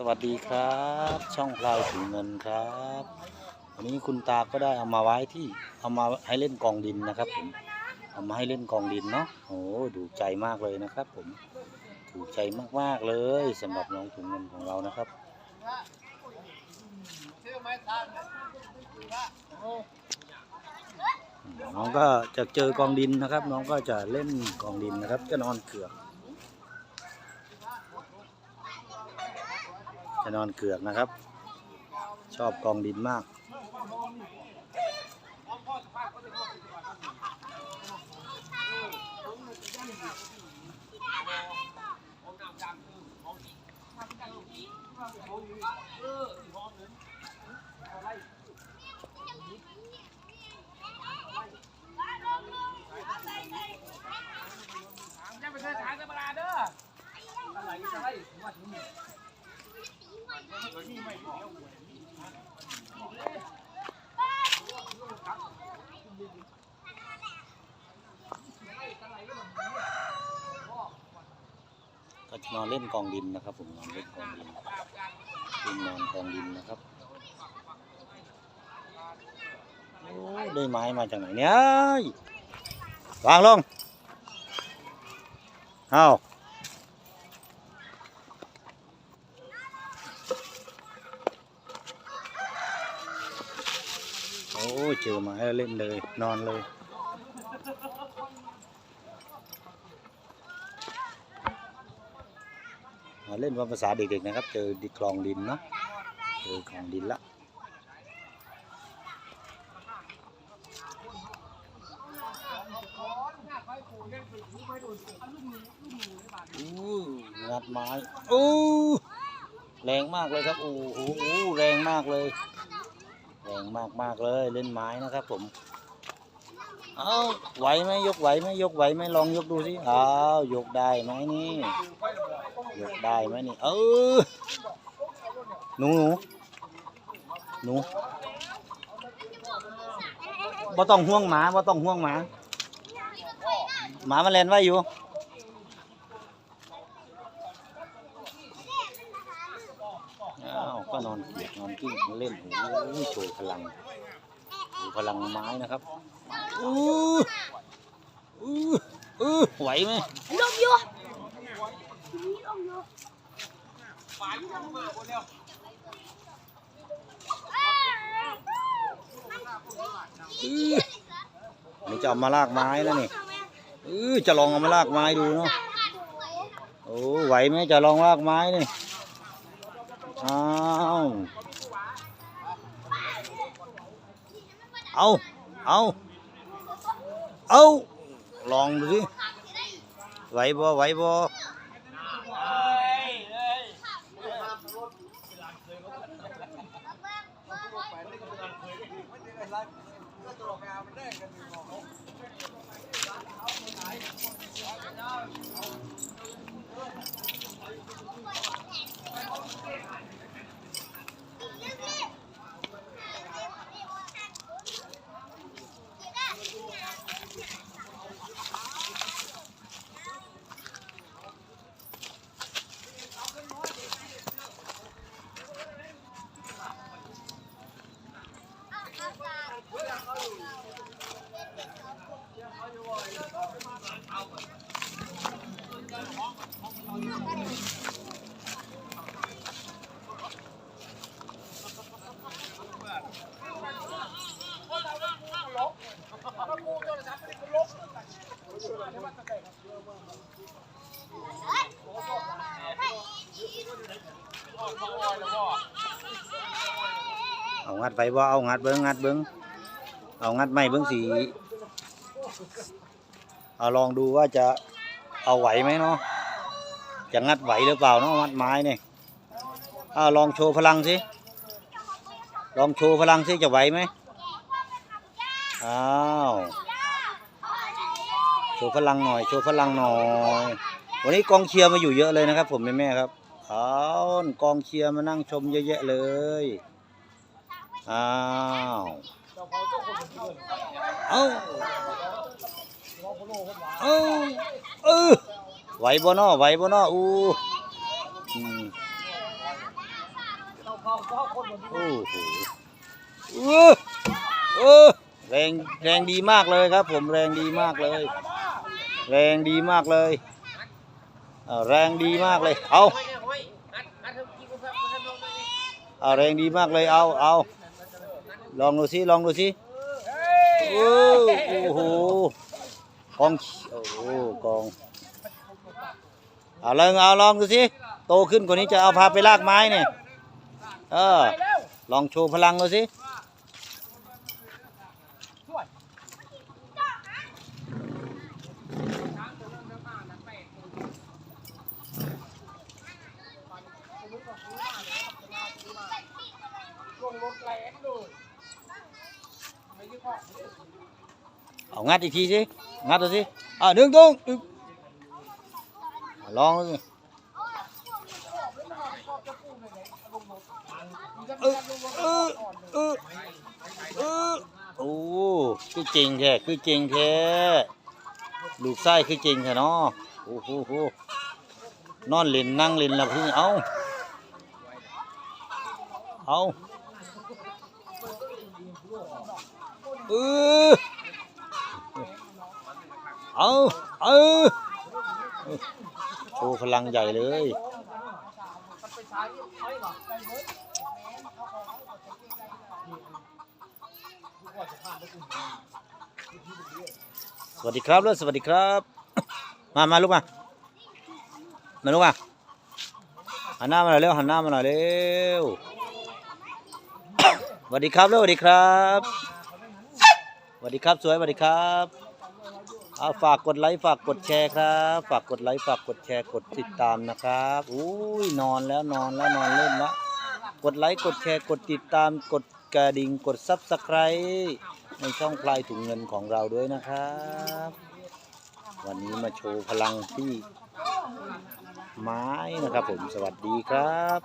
สวัสดีครับ ช่องพลายถุงเงินครับวันนี้คุณตาก็ได้เอามาไว้ที่เอามาให้เล่นกองดินนะครับผมเอามาให้เล่นกองดินเนาะโอ้ดูใจมากเลยนะครับ ผมถูกใจมากๆเลยสำหรับน้องถุงเงินของเรานะครับน้องก็จะเจอกองดินนะครับ น้องก็จะเล่นกองดินนะครับ จะนอนเกือก จะนอนเกือกนะครับ ชอบกองดินมากจะไปเดินทางธรรมดาเด้ออะไรจะให้ผมว่าถึง ก็จะนอนเล่นกองดินนะครับ ผมนอนเล่นกองดินเล่นนอนกองดินนะครับโอ้ได้ไม้มาจากไหนเนี่ยวางลงเอาโอ้เจอไม้แล้วเล่นเลย นอนเลย มา เล่นว่าภาษาเด็กๆนะครับ เจอดิคลองดินเนาะเจอคลองดินละอู้งัดไม้อู้แรงมากเลยครับโอ้โหแรงมากเลย แรงมากมากๆเลยเล่นไม้นะครับผม เอาไหวไหมยกไหวไหมยกไหวไหมลองยกดูสิอ้าวยกได้ไหมนี่ยกได้ไหมนี่ เออหนูหนูหนูบ่ต้องห่วงหมาบ่ต้องห่วงหมา หมามันเล่นไว้อยู่อ้าวก็นอนเกียกนอนกิ้งเล่นโอ้ยโชว์พลัง พลังไม้นะครับอู้อู้อู้ไหวไหมลงอยู่อื้อนี่จะเอามาลากไม้แล้วนี่เออจะลองเอามาลากไม้ดูเนาะโอ้ไหวไหมจะลองลากไม้นี่อ้าว เอาเอาเอาลองดูสิไหวบ่ไหวบ่ งัดไปบ่เอางัดเบิ้งงัดเบิ้งเอางัดไม่เบิ้งสีเอาลองดูว่าจะเอาไหวไหมเนาะจะงัดไหวหรือเปล่าเนาะงัดไม้เนี่ยเอาลองโชว์พลังสิลองโชว์พลังสิจะไหวไหมอ้าวโชว์พลังหน่อยโชว์พลังหน่อย วันนี้กองเชียร์มาอยู่เยอะเลยนะครับ ผมแม่ๆครับเอากองเชียร์มานั่งชมเยอะแยะเลย อ้าวเอาเอาเออไหวบ่นอไหวบ่นออู้อืมโอ้โหเออเออแรงแรงดีมากเลยครับ ผมแรงดีมากเลย แรงดีมากเลยเอ่อแรงดีมากเลย เอาเอาแรงดีมากเลยเอาเอา ลองดูสิลองดูสิโอ้โอ้โหกองโอ้โหกองเอาลองเอาลองดูสิโตขึ้นกว่านี้จะเอาพาไปลากไม้เนี่ยเออลองโชว์พลังดูสิ ลงรถแรงเลยไม่ได้ข้อ เอา งัดอีกทีสิ งัดดูสิ อ่าดึงตรงลองดูสิเออเออเออเออโอ้คือจริงแท้คือจริงแท้ลูกไส้คือจริงแท้เนาะโอ้โหโหนอนเล่นนั่งเล่นแล้วพึ่งเอาเอาเออ เอาเอาโชว์พลังใหญ่เลยสวัสดีครับเลยสวัสดีครับ มามาลูกมา มาลูกมา หันหน้ามาหน่อยเร็ว หันหน้ามาหน่อยเร็ว สวัสดีครับเลยสวัสดีครับ สวัสดีครับ สวยสวัสดีครับ เอาฝากกดไลค์ฝากกดแชร์ครับ ฝากกดไลค์ฝากกดแชร์กดติดตามนะครับอุ้ยนอนแล้วนอนแล้วนอนเล่นแล้วกดไลค์กดแชร์กดติดตามกดกระดิ่งกดซับสไครต์ในช่องพลายถุงเงินของเราด้วยนะครับ วันนี้มาโชว์พลังที่ไม้นะครับผมสวัสดีครับ